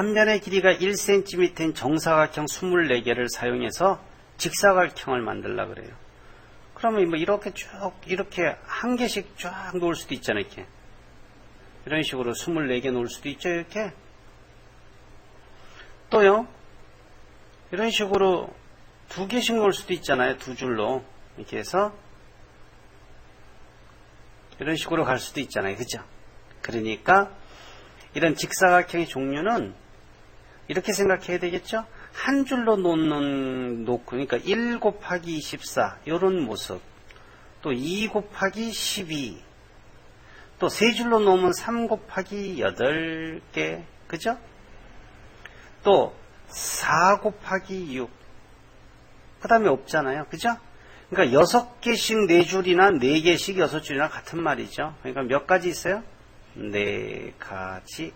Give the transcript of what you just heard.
한 변의 길이가 1cm인 정사각형 24개를 사용해서 직사각형을 만들라 그래요. 그러면 뭐 이렇게 쭉 이렇게 한 개씩 쫙 놓을 수도 있잖아요. 이렇게 이런 식으로 24개 놓을 수도 있죠. 이렇게 또요 이런 식으로 두 개씩 놓을 수도 있잖아요. 두 줄로 이렇게 해서 이런 식으로 갈 수도 있잖아요. 그죠? 그러니까 이런 직사각형의 종류는 이렇게 생각해야 되겠죠? 한 줄로 놓는, 놓고, 그러니까 1 곱하기 24, 이런 모습. 또 2 곱하기 12. 또 세 줄로 놓으면 3 곱하기 8개. 그죠? 또 4 곱하기 6. 그 다음에 없잖아요. 그죠? 그러니까 6개씩 4줄이나 4개씩 6줄이나 같은 말이죠. 그러니까 몇 가지 있어요? 네 가지